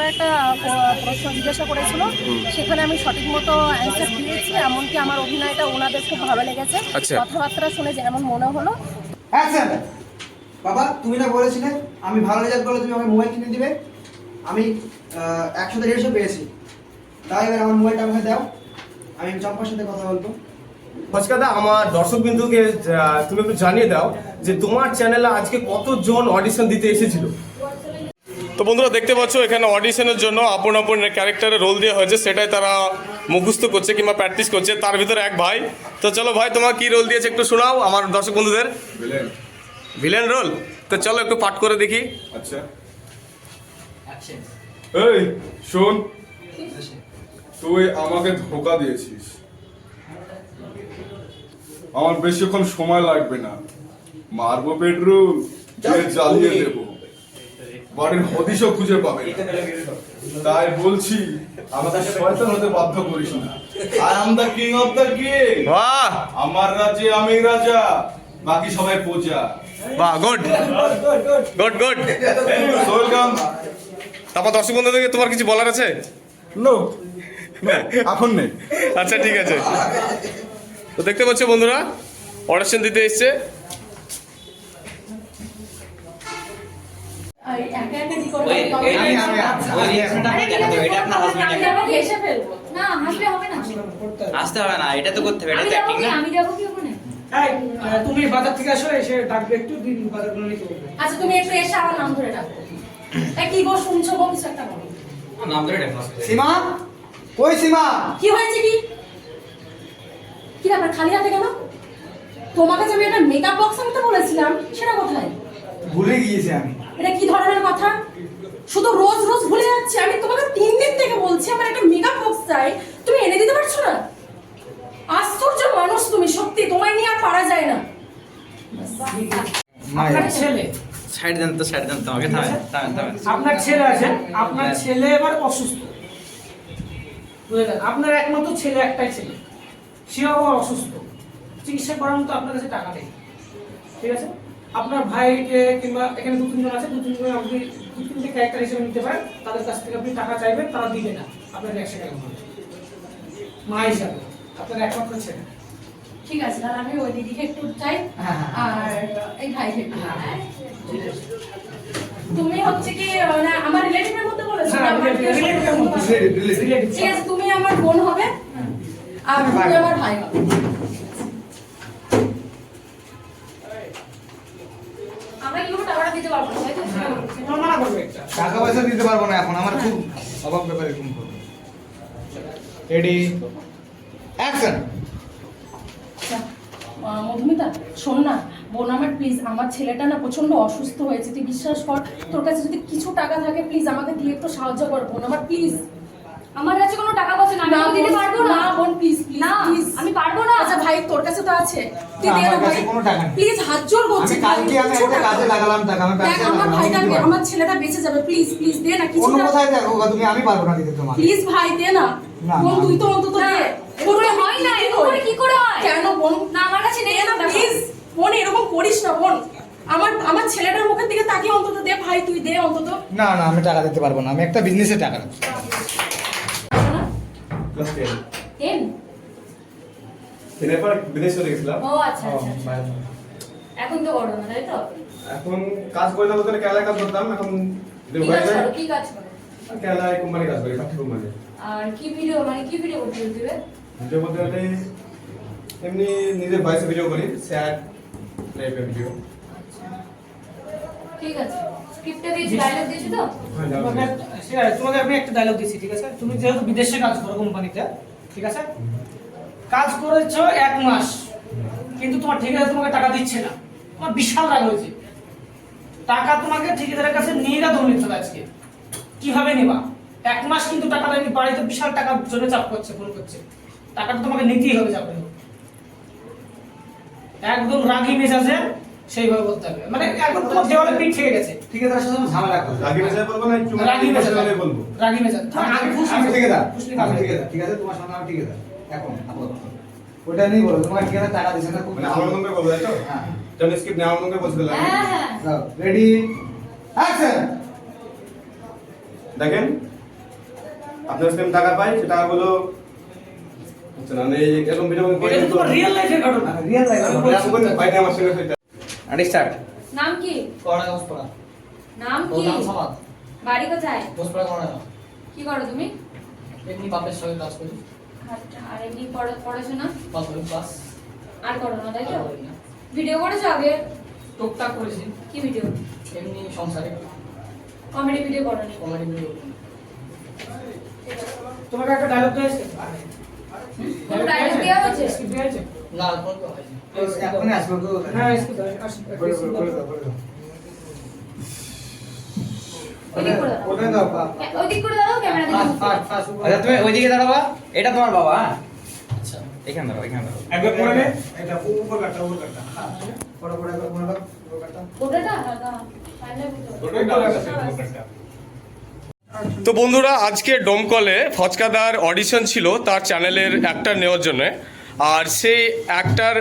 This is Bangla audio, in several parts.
একটা প- প্রশ্ন জিজ্ঞাসা করেছিল। সেখানে আমি সঠিক মতো অ্যান্সার দিয়েছি এমনকি আমার অভিনয়টা ওনাদের খুব ভালো লেগেছে। আচ্ছা। কথাবার্তা শুনে যেমন মনে হলো। বাবা তুমি না বলেছিলে আমি ভালো রেজাল্ট করলে তুমি আমাকে মোবাইল কিনে দিবে। আমি একশো একশোতে দেড়শো পেয়েছি। তাই এবার আমার মোবাইলটা আমাকে দাও। আমি চম্পার সাথে কথা বলব। ফচকাদা আমার দর্শক বিন্দুকে তুমি একটু জানিয়ে দাও যে তোমার চ্যানেলে আজকে কতজন অডিশন দিতে এসেছিল? তো বন্ধুরা দেখতে পাচ্ছ এখানে অডিশনের জন্য আপন আপন ক্যারেক্টারে রোল দেওয়া হয়েছে সেটাই তারা মুখস্থ করছে কিংবা প্র্যাকটিস করছে তার ভিতরে এক ভাই। তো চলো ভাই তোমার কি রোল দিয়েছে একটু শোনাও আমার দর্শক বন্ধুদের। ভিলেন ভিলেন রোল তো চলো একটু পাঠ করে দেখি। আচ্ছা। এই শোন। তুই আমাকে ধোকা দিয়েছিস। আমার বেশিক্ষণ সময় লাগবে না। মারবো বেডরুম দিয়ে জ্বালিয়ে দেবো। বাড়ির হদিশও খুঁজে পাবে তাই বলছি আমাকে শয়তান হতে বাধ্য করিস না। I am the king of the king বাহ। আমার রাজ্যে আমি রাজা বাকি সবাই প্রজা। বাহ গুড গুড গুড ওয়েলকাম তারপর দর্শক বন্ধুদেরকে তোমার কিছু বলার আছে? নো এখন নেই। আচ্ছা ঠিক আছে। তো দেখতে পাচ্ছ বন্ধুরা অডিশন দিতে এসছে আর একা একা কি করব? ওই এই আমি- আমি- ওই রিঅ্যাকশনটা আপনি দেখাতে হবে এটা আপনার হাজবেন্ড আমি আমাকে এসে ফেলব না হাসলে হবে না আসতে হবে না এটা তো করতে হবে এটা আমি তো যাব না। আমি যাব কি ওখানে? তুমি বাজার থেকে আসো এসে ডাকবে একটু দিন বাজারগুলো আচ্ছা তুমি একটু এসে আমার নাম ধরে ডাকো। এই কি গো শুনছো গো কিছু একটা বলো। নাম ধরে ডাকো। সীমা? কই সীমা? কি হয়েছে কি? কি ব্যাপার খালি হাতে কেন? তোমাকে যে আমি একটা মেকআপ বক্স আনতে বলেছিলাম সেটা কোথায়? ভুলে গিয়েছি আমি। এটা কি ধরনের কথা? শুধু রোজ রোজ ভুলে যাচ্ছে। আমি তোমাকে তিন দিন থেকে বলছি আমার একটা মেকআপ বক্স চাই। তুমি এনে দিতে পারছ না? আশ্চর্য মানুষ তুমি সত্যি। তোমায় নিয়ে আর পারা যায় না। আপনার ছেলে। সাইড দেন তো সাইড দেন তো আমাকে থামেন থামেন থামেন। আপনার ছেলে আছে আপনার ছেলে এবার অসুস্থ। বুঝলেন? আপনার একমাত্র ছেলে একটাই ছেলে। সেও আবার অসুস্থ। চিকিৎসা করার মতো আপনার কাছে টাকা নেই। ঠিক আছে? আপনার ভাইকে কিংবা এখানে দু তিনজন আছে দু তিনজন আপনি দু তিনটে ক্যারেক্টার হিসেবে নিতে পারেন। তাদের কাছ থেকে আপনি টাকা চাইবেন তারা দিবে না। আপনার একশো টাকা হবে। মা হিসাবে। আপনার একমাত্র ছেলে। ঠিক আছে তাহলে আমি ওই দিদিকে একটু চাই। হ্যাঁ, হ্যাঁ। আর এই ভাইকে একটু। তুমি হচ্ছে কি মানে আমার রিলেটিভের মধ্যে বলেছ হ্যাঁ। ঠিক আছে তুমি আমার বোন হবে আর তুমি আমার ভাই হবে। টাকা পয়সা দিতে পারব না এখন, আমার খুব অভাব ব্যাপারে এরকম করব রেডি অ্যাকশন মধুমিতা, শোন না, বোন আমার প্লিজ আমার ছেলেটা না প্রচণ্ড অসুস্থ হয়েছে, তুই বিশ্বাস কর, তোর কাছে যদি কিছু টাকা থাকে প্লিজ আমাকে দিয়ে একটু সাহায্য কর, বোন আমার প্লিজ আমার কাছে কোনো টাকা পয়সা না আমি দিতে পারব না। না বোন প্লিজ প্লিজ না, আমি পারব না। আচ্ছা ভাই তোর কাছে তো আছে। তুই দে না ভাই। কোনো টাকা নেই। প্লিজ হাত জোর করছি কালকে আমি একটা কাজে লাগালাম টাকা আমি ব্যবসা আমার ভাইটা। আমার ছেলেটা বেঁচে যাবে প্লিজ প্লিজ দে না কিছু অন্য কোথায় দেখো তুমি আমি পারব না দিতে তোমার প্লিজ ভাই দে না। বোন তুই তো অন্তত দে। এরকম হয় না, এরকম কি করে হয়? কেন বোন? না আমার কাছে নেই না প্লিজ বোন এরকম করিস না বোন। আমার আমার ছেলেটার মুখের দিকে তাকিয়ে অন্তত দে ভাই তুই দে অন্তত। না না আমি টাকা দিতে পারব না আমি একটা বিজনেসে টাকা রাখব। ক্লাস টেন টেন টেনের পর বিদেশ চলে গেছিলাম। ও আচ্ছা আচ্ছা আচ্ছা। এখন তো বড় না তাই তো? এখন কাজ করে বলতে গেলে কেরালায় কাজ করতাম এখন কি কাজ করো? কি কাজ করো? কোম্পানি কাজ করি কাঠি কোম্পানি। আর কি ভিডিও মানে কি ভিডিও করতে দিবে ভিডিও বলতে গেলে এমনি নিজের ভয়েসে ভিডিও করি স্যাড টাইপের ভিডিও ঠিক আছে। স্ক্রিপ্টে দিয়েছি ডায়লগ দিয়েছি তো? তোমাকে ঠিক আছে, তোমাকে আমি একটা ডায়লগ দিচ্ছি ঠিক আছে? তুমি যেহেতু বিদেশে কাজ করো কোম্পানিতে ঠিক আছে? কাজ করেছ এক মাস কিন্তু তোমার ঠিকাদার তোমাকে টাকা দিচ্ছে না। তোমার বিশাল রাগ হয়েছে। টাকা তোমাকে ঠিকাদারের কাছে নিয়ে গা ধরে নিতে আজকে। কীভাবে নেবা? এক মাস কিন্তু টাকা দেয়নি বাড়িতে বিশাল টাকার জন্য চাপ করছে ফোন করছে। টাকাটা তোমাকে নিতেই হবে চাপে একদম রাগি মেজাজে সেইভাবে বলতে হবে। মানে তোমার দেওয়ালে পিঠ থেকে গেছে। ঠিকাদারের সাথে ঝামেলা করব রাগি মেসেজ বলব না একটু রাগি মেজাজ বলব। রাগি মেজাজ আগে খুশি আমি ঠিকাদার খুশি আমি কাজ ঠিকাদার ঠিক আছে। তোমার সামনে আমি ঠিকাদার এখন আপাতত। ওটা নিয়ে বলো তোমার ঠিকাদার টাকা দিচ্ছে না মানে আমার করে বলব তাই তো? হ্যাঁ। নেওয়ার মতন করে বলতে দিলাম হ্যাঁ হ্যাঁ। রেডি অ্যাকশন দেখেন আপনার কাছে টাকা পাই সে টাকাগুলো হচ্ছে না, এই এরকম ভিডিও করে এটা তো রিয়েল লাইফের ঘটনা। রিয়েল লাইফ এরকম করে পাইনি আমার সঙ্গে সেটা। আরে স্টার্ট নাম কি? করোনা কাজ পড়া নাম কি? নাম সমাদ বাড়ি কোথায়? দোষ পড়া করোনা কি করো তুমি? এমনি বাপের সঙ্গে কাজ করি। আচ্ছা, আর এমনি পড়া- পড়াশোনা? ক্লাস আর করো না তাই তো? ভিডিও করেছ আগে? টুকটাক করেছি। কি ভিডিও? এমনি সংসারে। কমেডি ভিডিও করো নি কমেডি ভিডিও তোমাকে একটা ডায়লগ কোনো দেওয়া হয়েছে? Script দেওয়া হয়েছে? না কোনো তো হয়নি। তো এটা তোমার বাবা তো বন্ধুরা, আজকে ডোমকলে ফচকাদার অডিশন ছিল, তার চ্যানেলের একটা নেওয়ার জন্য। আর সেই অ্যাক্টার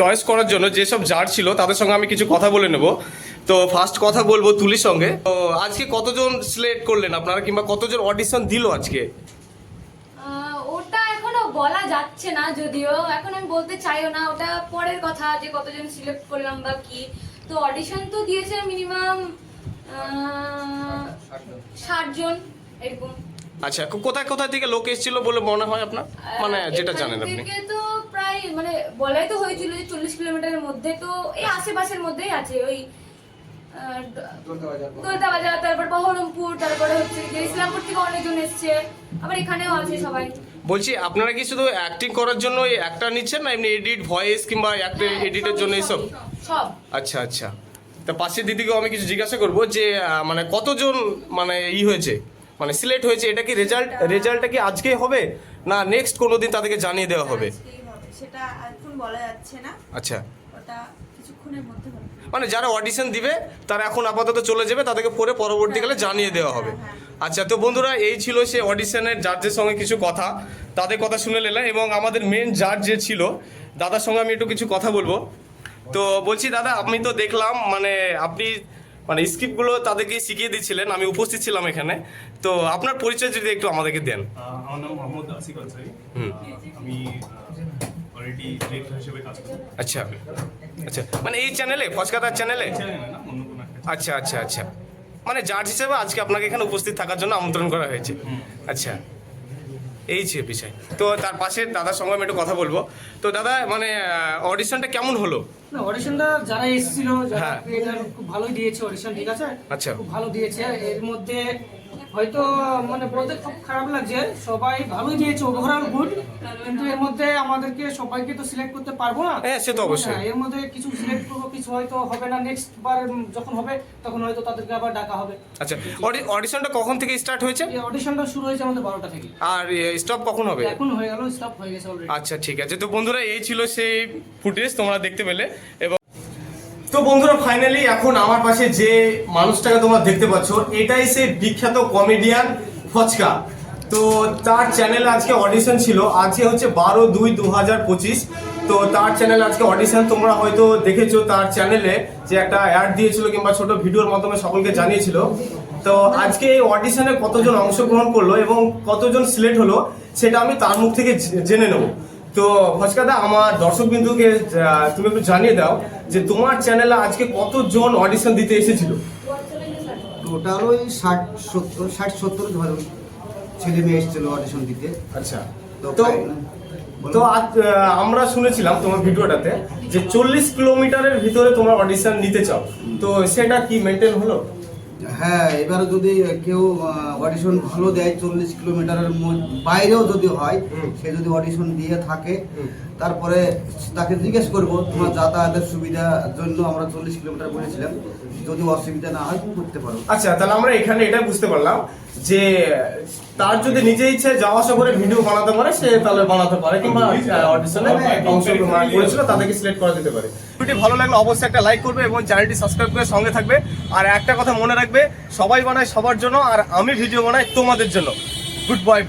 চয়েস করার জন্য যেসব জার ছিল তাদের সঙ্গে আমি কিছু কথা বলে নেব। তো ফার্স্ট কথা বলব তুলির সঙ্গে। তো আজকে কতজন সিলেক্ট করলেন আপনারা কিংবা কতজন অডিশন দিল আজকে? ওটা এখনও বলা যাচ্ছে না যদিও। এখন আমি বলতে চাইও না। ওটা পরের কথা যে কতজন সিলেক্ট করলাম বা কি। তো অডিশন তো দিয়েছে মিনিমাম ষাট জন এরকম। আচ্ছা কোথায় কোথায় থেকে লোক এসেছিল বলে মনে হয় আপনার? মানে যেটা জানেন আপনি। তো প্রায় মানে বলাই তো হয়েছিল যে চল্লিশ কিলোমিটারের মধ্যে তো এই আশেপাশের মধ্যেই আছে ওই দোলতা বাজার তারপর বহরমপুর তারপরে হচ্ছে যে ইসলামপুর থেকে অনেকজন এসছে আবার এখানেও আছে সবাই। বলছি আপনারা কি শুধু অ্যাক্টিং করার জন্য অ্যাক্টার নিচ্ছেন না এমনি এডিট ভয়েস কিংবা হ্যাঁ, এডিটের জন্য এইসব? সব। আচ্ছা আচ্ছা। তা পাশের দিদিকেও আমি কিছু জিজ্ঞাসা করব যে মানে কতজন মানে ই হয়েছে? মানে সিলেক্ট হয়েছে এটা কি রেজাল্ট রেজাল্টটা কি আজকে হবে? না নেক্সট কোনো দিন তাদেরকে জানিয়ে দেওয়া হবে? সেটা এখন বলা যাচ্ছে না। আচ্ছা। ওটা কিছুক্ষণের মধ্যে হবে। মানে যারা অডিশন দিবে তারা এখন আপাতত চলে যাবে তাদেরকে পরে পরবর্তীকালে জানিয়ে দেওয়া হবে। আচ্ছা তো বন্ধুরা এই ছিল সে অডিশনের জাজের সঙ্গে কিছু কথা। তাদের কথা শুনে নিলাম এবং আমাদের মেন জাজ যে ছিল দাদার সঙ্গে আমি একটু কিছু কথা বলব। তো বলছি দাদা আমি তো দেখলাম মানে আপনি মানে স্ক্রিপ্টগুলো তাদেরকে শিখিয়ে দিচ্ছিলেন আমি উপস্থিত ছিলাম এখানে। তো আপনার পরিচয় যদি একটু আমাদেরকে দেন। আমার নাম মোহাম্মদ আসিফ আনসারি। আমি অলরেডি ডিরেক্টর হিসেবে কাজ করি আচ্ছা। আচ্ছা। মানে এই চ্যানেলে ফচকাতার চ্যানেলে আচ্ছা আচ্ছা আচ্ছা। মানে জাজ হিসেবে আজকে আপনাকে এখানে উপস্থিত থাকার জন্য আমন্ত্রণ করা হয়েছে। আচ্ছা। এই যে বিষয়। তো তার পাশে দাদার সঙ্গে আমি একটু কথা বলব। তো দাদা মানে অডিশনটা কেমন হলো? না অডিশনটা যারা এসেছিল যারা হ্যাঁ। খুব ভালোই দিয়েছে অডিশন ঠিক আছে আচ্ছা। খুব ভালো দিয়েছে এর মধ্যে হয়তো মানে বলতে খুব খারাপ লাগছে। সবাই ভালোই দিয়েছে ওভারঅল গুড কিন্তু এর মধ্যে আমাদেরকে সবাইকে তো সিলেক্ট করতে পারব না। হ্যাঁ, সে তো অবশ্যই। হ্যাঁ, এর মধ্যে কিছু সিলেক্ট করব কিছু হয়তো হবে না। নেক্সট বার যখন হবে তখন হয়তো তাদেরকে আবার ডাকা হবে। আচ্ছা অডিশনটা কখন থেকে স্টার্ট হয়েছে? অডিশনটা শুরু হয়েছে আমাদের বারোটা থেকে। আর স্টপ কখন হবে? এখন হয়ে গেল স্টপ হয়ে গেছে অলরেডি আচ্ছা ঠিক আছে। তো বন্ধুরা এই ছিল সেই ফুটেজ তোমরা দেখতে পেলে। এবং তো বন্ধুরা ফাইনালি এখন আমার পাশে যে মানুষটাকে তোমরা দেখতে পাচ্ছ, এটাই সেই বিখ্যাত কমেডিয়ান ফচকা। তো তার চ্যানেলে আজকে অডিশন ছিল, আজকে হচ্ছে বারো দুই দু হাজার পঁচিশ। তো তার চ্যানেল আজকে অডিশন তোমরা হয়তো দেখেছ তার চ্যানেলে যে একটা অ্যাড দিয়েছিল কিংবা ছোট ভিডিওর মাধ্যমে সকলকে জানিয়েছিল। তো আজকে এই অডিশনে কতজন অংশগ্রহণ করল এবং কতজন সিলেক্ট হলো, সেটা আমি তার মুখ থেকে জেনে নেব। তো ফচকাদা আমার দর্শক বিন্দুকে তুমি একটু জানিয়ে দাও যে তোমার চ্যানেলে আজকে কতজন অডিশন দিতে এসেছিল? টোটাল ওই ষাট সত্তর ষাট সত্তর ধরুন ছেলে মেয়ে এসেছিল অডিশন দিতে। আচ্ছা। তো তো আমরা শুনেছিলাম তোমার ভিডিওটাতে যে চল্লিশ কিলোমিটারের ভিতরে তোমার অডিশন নিতে চাও। তো সেটা কি মেনটেন হলো? হ্যাঁ এবারে যদি কেউ অডিশন ভালো দেয় চল্লিশ কিলোমিটারের বাইরেও যদি হয় সে যদি অডিশন দিয়ে থাকে তারপরে তাকে জিজ্ঞেস করব তোমার যাতায়াতের সুবিধার জন্য আমরা চল্লিশ কিলোমিটার বলেছিলাম যদি অসুবিধা না হয় করতে পারো। আচ্ছা তাহলে আমরা এখানে এটা বুঝতে পারলাম যে তার যদি নিজে ইচ্ছে যাওয়া আসা করে ভিডিও বানাতে পারে সে তাহলে বানাতে পারে কিংবা অডিশনে অংশগ্রহণ করেছিল তাদেরকে সিলেক্ট করা যেতে পারে। ভিডিওটি ভালো লাগলে অবশ্যই একটা লাইক করবে এবং চ্যানেলটি সাবস্ক্রাইব করে সঙ্গে থাকবে। আর একটা কথা মনে রাখবে সবাই বানায় সবার জন্য আর আমি ভিডিও বানাই তোমাদের জন্য। Good bye